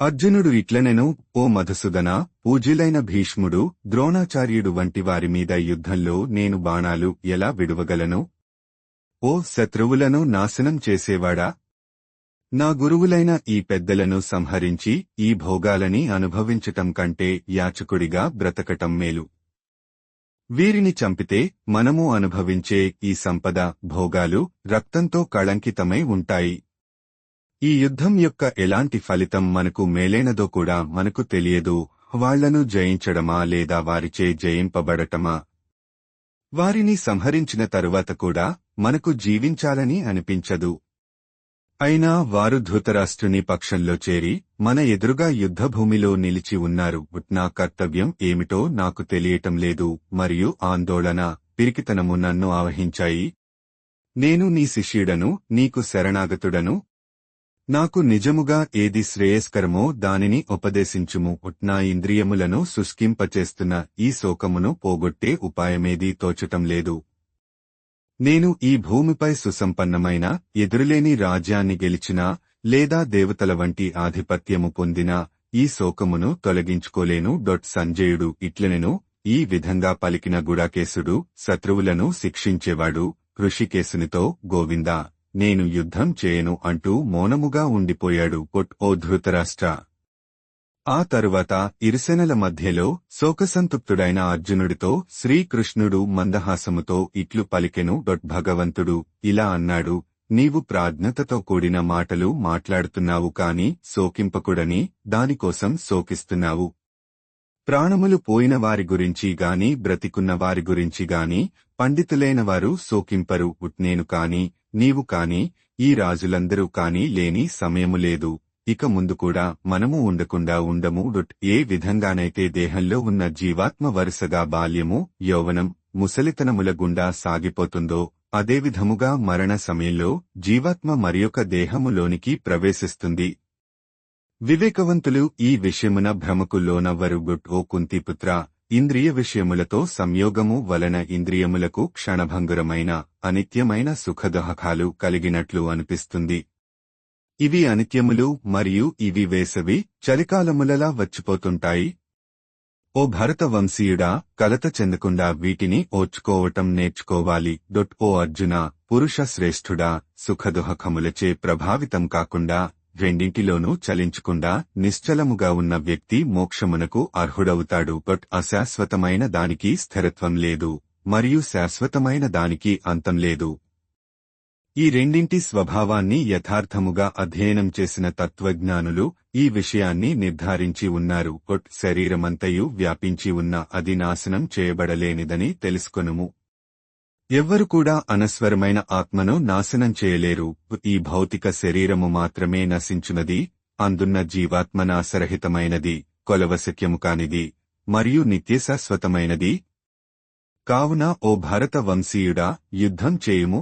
అర్జునుడు ఇట్లనెను ఓ మధుసూదన పూజ్యులైన భీష్ముడు ద్రోణాచార్యుడు వంటి వారి మీద యుద్ధంలో నేను బాణాలు ఎలా విడువగలను? ఓ శత్రువులను నాశనం చేసేవాడా? నా గురువులైన ఈ పెద్దలను సంహరించి ఈ భోగాలని అనుభవించటం కంటే యాచకుడిగా బ్రతకటం మేలు. వీరిని చంపితే మనము అనుభవించే ఈ సంపద భోగాలు రక్తంతో కళంకితమై ఉంటాయి. ఈ యుద్ధం యొక్క ఎలాంటి ఫలితం మనకు మేలైనదో కూడా మనకు తెలియదు వాళ్ళను జయించడమా లేదా వారిచే జయింపబడటమా? వారిని సంహరించిన తరువాత కూడా మనకు జీవించాలని అనిపించదు. అయినా వారు ధృతరాష్ట్రుని పక్షంలో చేరి మన ఎదురుగా యుద్ధభూమిలో నిలిచి ఉన్నారు. నా కర్తవ్యం ఏమిటో నాకు తెలియటం లేదు మరియు ఆందోళన పిరికితనము నన్ను ఆవహించాయి. నేను నీ శిష్యుడను నీకు శరణాగతుడను నాకు నిజముగా ఏది శ్రేయస్కరమో దానిని ఉపదేశించుము. నా ఇంద్రియములను శుష్కింపచేస్తున్న ఈ శోకమును పోగొట్టే ఉపాయమేదీ తోచటం లేదు. నేను ఈ భూమిపై సుసంపన్నమైన ఎదురులేని రాజ్యాన్ని గెలిచినా లేదా దేవతల వంటి ఆధిపత్యము పొందినా ఈ శోకమును తొలగించుకోలేను. డొట్ సంజయుడు ఇట్లనెను ఈ విధంగా పలికిన గుడాకేశుడు శత్రువులను శిక్షించేవాడు ఋషికేశునితో గోవిందా. నేను యుద్ధం చేయను అంటూ మౌనముగా ఉండిపోయాడు కొట్ ఓ ధృతరాష్ట్ర. ఆ తరువాత ఇరుసెనల మధ్యలో శోకసంతుప్తుడైన అర్జునుడితో శ్రీకృష్ణుడు మందహాసముతో ఇట్లు పలికెను డొట్ భగవంతుడు. ఇలా అన్నాడు నీవు ప్రాజ్ఞతతో కూడిన మాటలు మాట్లాడుతున్నావు కాని శోకింపకుడని దానికోసం శోకిస్తున్నావు. ప్రాణములు పోయిన వారి గురించి గాని బ్రతికున్న వారి గురించి గాని పండితులైన వారు శోకింపరు. ఉట్నేను కాని నీవు కాని ఈ రాజులందరూ కాని లేని సమయము లేదు. ఇక ముందు కూడా మనము ఉండకుండా ఉండము. డుట్ ఏ విధంగానైతే దేహంలో ఉన్న జీవాత్మ వరుసగా బాల్యము యౌవనం ముసలితనముల గుండా సాగిపోతుందో అదేవిధముగా మరణ సమయంలో జీవాత్మ మరియొక దేహములోనికి ప్రవేశిస్తుంది. వివేకవంతులు ఈ విషయమున భ్రమకు లోనవ్వరు. గుట్ ఓ కుంతిపుత్ర ఇంద్రియ విషయములతో సంయోగము వలన ఇంద్రియములకు క్షణభంగురమైన అనిత్యమైన సుఖదహకాలు కలిగినట్లు అనిపిస్తుంది. ఇవి అనిత్యములు మరియు ఇవి వేసవి చలికాలములలా వచ్చిపోతుంటాయి. ఓ భరత వంశీయుడా కలత చెందకుండా వీటిని ఓర్చుకోవటం నేర్చుకోవాలి. డొట్ ఓ అర్జున పురుష శ్రేష్ఠుడా సుఖదుహకములచే ప్రభావితం కాకుండా రెండింటిలోనూ చలించకుండా నిశ్చలముగా ఉన్న వ్యక్తి మోక్షమునకు అర్హుడవుతాడు. బట్ అశాశ్వతమైన దానికి స్థిరత్వం లేదు మరియు శాశ్వతమైన దానికి అంతం లేదు. ఈ రెండింటి స్వభావాన్ని యథార్థముగా అధ్యయనం చేసిన తత్వజ్ఞానులు ఈ విషయాన్ని నిర్ధారించి ఉన్నారు. ఒట్ శరీరమంతయు వ్యాపించి ఉన్న అది నాశనం చేయబడలేనిదని తెలుసుకొనుము. ఎవ్వరు కూడా అనస్వరమైన ఆత్మను నాశనం చేయలేరు. ఈ భౌతిక శరీరము మాత్రమే నశించునది అందున్న జీవాత్మ నాశరహితమైనది కొలవశక్యము కానిది మరియు నిత్యశాశ్వతమైనది. కావున ఓ భారత వంశీయుడా యుద్ధం చేయుము